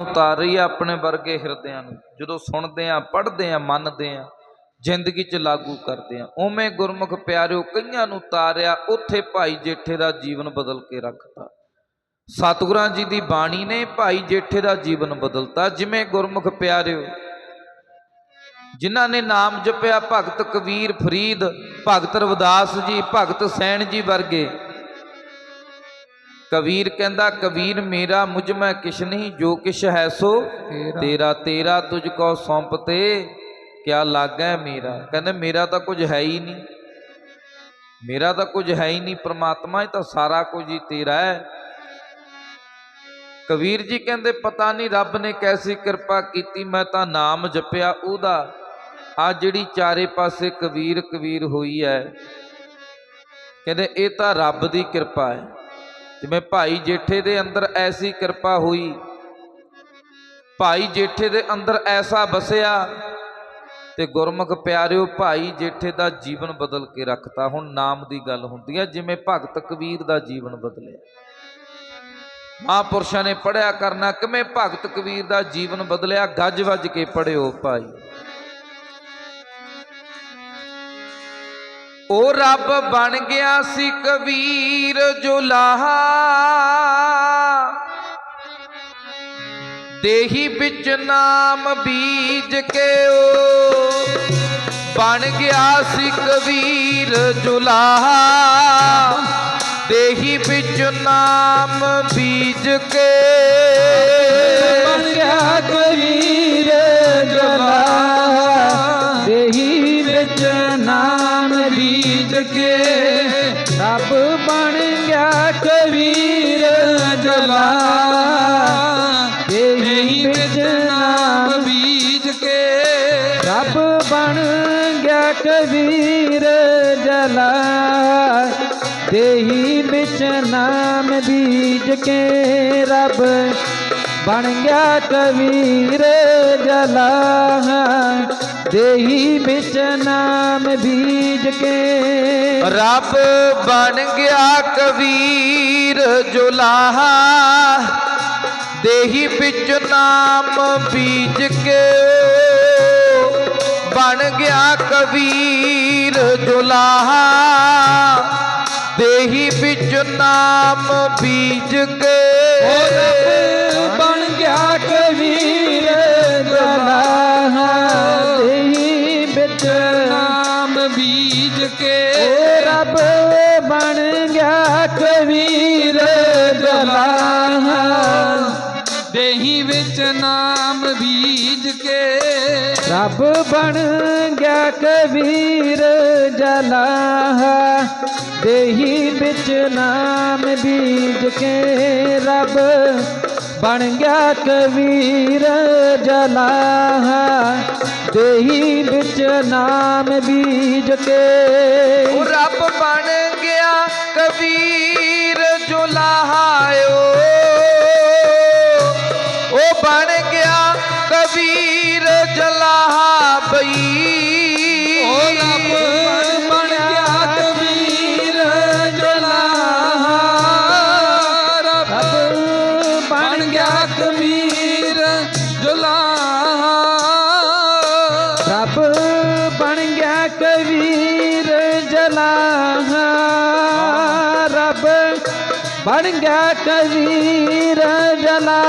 ਉਤਾਰ ਰਹੀ ਆਪਣੇ ਵਰਗੇ ਹਿਰਦਿਆਂ ਨੂੰ। ਜਦੋਂ ਸੁਣਦੇ ਆ, ਪੜ੍ਹਦੇ ਆ, ਮੰਨਦੇ ਆ, ਜ਼ਿੰਦਗੀ 'ਚ ਲਾਗੂ ਕਰਦੇ ਆ। ਉਵੇਂ ਗੁਰਮੁਖ ਪਿਆਰਿਓ ਕਈਆਂ ਨੂੰ ਉਤਾਰਿਆ ਉੱਥੇ ਭਾਈ ਜੇਠੇ ਦਾ ਜੀਵਨ ਬਦਲ ਕੇ ਰੱਖਤਾ। ਸਤਿਗੁਰਾਂ ਜੀ ਦੀ ਬਾਣੀ ਨੇ ਭਾਈ ਜੇਠੇ ਦਾ ਜੀਵਨ ਬਦਲਤਾ। ਜਿਵੇਂ ਗੁਰਮੁਖ ਪਿਆਰਿਓ, ਜਿਨ੍ਹਾਂ ਨੇ ਨਾਮ ਜਪਿਆ, ਭਗਤ ਕਬੀਰ, ਫਰੀਦ, ਭਗਤ ਰਵਿਦਾਸ ਜੀ, ਭਗਤ ਸੈਣ ਜੀ ਵਰਗੇ ਕਬੀਰ ਕਹਿੰਦਾ ਕਬੀਰ ਮੇਰਾ ਮੁਝ ਮੈਂ ਕਿਛ ਨਹੀਂ ਜੋ ਕਿਛ ਹੈ ਸੋ ਤੇਰਾ। ਤੇਰਾ ਤੁਝ ਕੋ ਸੌਂਪਤੇ ਕਿਆ ਲਾਗੈ ਮੇਰਾ? ਕਹਿੰਦੇ ਮੇਰਾ ਤਾਂ ਕੁਝ ਹੈ ਹੀ ਨਹੀਂ। ਮੇਰਾ ਤਾਂ ਕੁਝ ਹੈ ਹੀ ਨਹੀਂ ਪ੍ਰਮਾਤਮਾ ਇਹ ਤਾਂ ਸਾਰਾ ਕੁਝ ਹੀ ਤੇਰਾ ਹੈ। ਕਬੀਰ ਜੀ ਕਹਿੰਦੇ ਪਤਾ ਨਹੀਂ ਰੱਬ ਨੇ ਕੈਸੀ ਕਿਰਪਾ ਕੀਤੀ ਮੈਂ ਤਾਂ ਨਾਮ ਜਪਿਆ ਉਹਦਾ। ਆ ਜਿਹੜੀ ਚਾਰੇ ਪਾਸੇ ਕਬੀਰ ਕਬੀਰ ਹੋਈ ਹੈ। ਕਹਿੰਦੇ ਇਹ ਤਾਂ ਰੱਬ ਦੀ ਕਿਰਪਾ ਹੈ। ਜਿਵੇਂ ਭਾਈ ਜੇਠੇ ਦੇ ਅੰਦਰ ਐਸੀ ਕਿਰਪਾ ਹੋਈ। ਭਾਈ ਜੇਠੇ ਦੇ ਅੰਦਰ ਐਸਾ ਬਸਿਆ ਤੇ ਗੁਰਮੁਖ ਪਿਆਰਿਓ, ਭਾਈ ਜੇਠੇ ਦਾ ਜੀਵਨ ਬਦਲ ਕੇ ਰੱਖਤਾ। ਹੁਣ ਨਾਮ ਦੀ ਗੱਲ ਹੁੰਦੀ ਹੈ ਜਿਵੇਂ ਭਗਤ ਕਬੀਰ ਦਾ ਜੀਵਨ ਬਦਲਿਆ। ਮਹਾਂਪੁਰਸ਼ਾਂ ਨੇ ਪੜਿਆ ਕਰਨਾ, ਕਿਵੇਂ ਭਗਤ ਕਬੀਰ ਦਾ ਜੀਵਨ ਬਦਲਿਆ, ਗੱਜ ਵੱਜ ਕੇ ਪੜਿਓ ਭਾਈ। ਉਹ ਰੱਬ ਬਣ ਗਿਆ ਸੀ ਕਬੀਰ ਜੁਲਾਹਾ ਦੇਹੀ ਵਿੱਚ ਨਾਮ ਬੀਜ ਕੇ ਉਹ ਬਣ ਗਿਆ ਸੀ ਕਬੀਰ ਜੁਲਾਹਾ ਦੇਹੀ ਵਿੱਚ ਨਾਮ ਬੀਜ ਕੇ ਬਣ ਗਿਆ ਦੇਹੀ ਵਿੱਚ ਨਾਮ ਬੀਜ ਕੇ ਰੱਬ ਬਣ ਗਿਆ ਕਬੀਰ ਜਲਾ ਦੇਹੀ ਵਿੱਚ ਨਾਮ ਬੀਜ ਕੇ ਰੱਬ ਬਣ ਗਿਆ ਕਬੀਰ ਜੁਲਾਹਾ। ਦੇਹੀ ਵਿੱਚ ਨਾਮ ਬੀਜ ਕੇ ਬਣ ਗਿਆ ਕਬੀਰ ਜੁਲਾਹ। ਨਾਮ ਬੀਜ ਕੇ ਬਣ ਰੱਬ ਬਣ ਗਿਆ ਕਬੀਰ ਜਲਾ ਦੇਹੀ ਵਿੱਚ ਨਾਮ ਬੀਜ ਕੇ ਰੱਬ ਬਣ ਗਿਆ ਕਬੀਰ ਜਲਾ ਦੇਹੀ ਵਿੱਚ ਨਾਮ ਬੀਜ ਕੇ ਰੱਬ ਬਣ ਗਿਆ ਕਬੀਰ ਜੋ ਲਹਾਇਓ ਉਹ ਬਣ ਗਿਆ ਜਲਾਹਾ ਬਈ। ਉਹ ਰੱਬ ਬਣ ਗਿਆ ਕਬੀਰ ਜਲਾ ਰੱਬ ਬਣ ਗਿਆ ਕਬੀਰ ਜਲਾ ਰੱਬ ਬਣ ਗਿਆ ਕਬੀਰ ਜਲਾ ਰੱਬ ਬਣ ਗਿਆ ਕਬੀਰ ਜਲਾ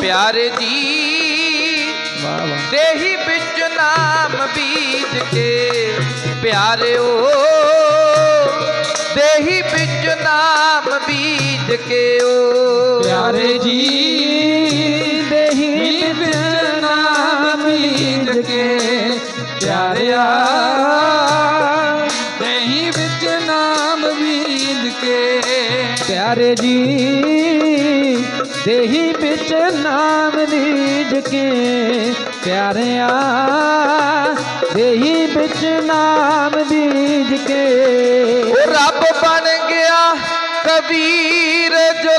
ਪਿਆਰੇ ਜੀ ਵਾਹ ਦੇਹੀ ਵਿੱਚ ਨਾਮ ਬੀਜ ਕੇ ਪਿਆਰਿਓ। ਦੇਹੀ ਵਿੱਚ ਨਾਮ ਬੀਜ ਕੇ ਓ। ਪਿਆਰੇ ਜੀ ਦੇਹੀ ਵਿੱਚ ਨਾਮ ਬੀਜ ਕੇ ਪਿਆਰਿਆ। ਦੇਹੀ ਵਿੱਚ ਨਾਮ ਬੀਜ ਕੇ ਪਿਆਰੇ ਜੀ ਦੇਹੀ ਨਾਮ ਬੀਜ ਕੇ ਪਿਆਰਿਆ ਦੇਹੀ ਵਿੱਚ ਨਾਮ ਬੀਜ ਕੇ। ਉਹ ਰੱਬ ਬਣ ਗਿਆ ਕਬੀਰ ਜੋ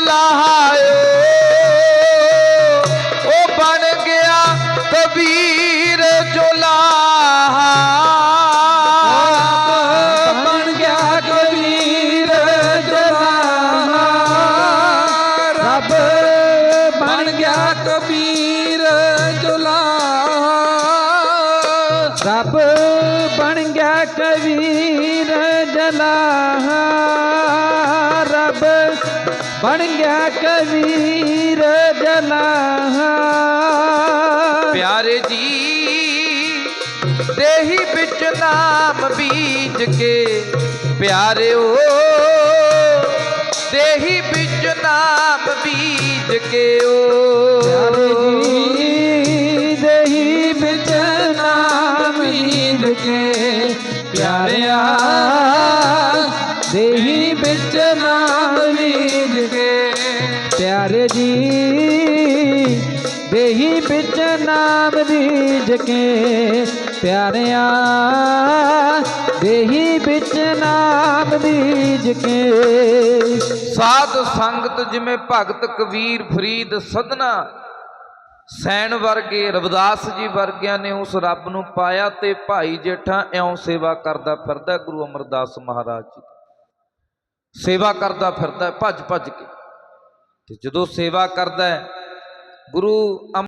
ਬਣ ਗਿਆ ਕਬੀਰ ਜਲਾ ਰੱਬ ਬਣ ਗਿਆ ਕਬੀਰ ਜਲਾ ਪਿਆਰੇ ਜੀ, ਦੇਹੀ ਵਿੱਚ ਨਾਮ ਬੀਜ ਕੇ ਪਿਆਰਿਓ, ਦੇਹੀ ਵਿੱਚ ਨਾਮ ਬੀਜ ਕੇ ਓ। ਪਿਆਰਿਆ, ਦੇਹੀ ਵਿੱਚ ਨਾਮ ਬੀਜ ਕੇ। ਪਿਆਰੇ ਜੀ, ਦੇਹੀ ਵਿੱਚ ਨਾਮ ਬੀਜ ਕੇ। ਪਿਆਰਿਆ, ਦੇਹੀ ਵਿੱਚ ਨਾਮ ਬੀਜ ਕੇ। ਸਾਧ ਸੰਗਤ ਜਿਵੇਂ ਭਗਤ ਕਬੀਰ ਫਰੀਦ ਸਦਨਾ ਸੈਣ ਵਰਗੇ, ਰਵਿਦਾਸ ਜੀ ਵਰਗਿਆਂ ਨੇ ਉਸ ਰੱਬ ਨੂੰ ਪਾਇਆ ਤੇ ਭਾਈ ਜੇਠਾ ਇਉਂ ਸੇਵਾ ਕਰਦਾ ਫਿਰਦਾ ਗੁਰੂ ਅਮਰਦਾਸ ਮਹਾਰਾਜ ਜੀ ਸੇਵਾ ਕਰਦਾ ਫਿਰਦਾ ਭੱਜ ਭੱਜ ਕੇ। ਤੇ ਜਦੋਂ ਸੇਵਾ ਕਰਦਾ ਗੁਰੂ ਅਮ-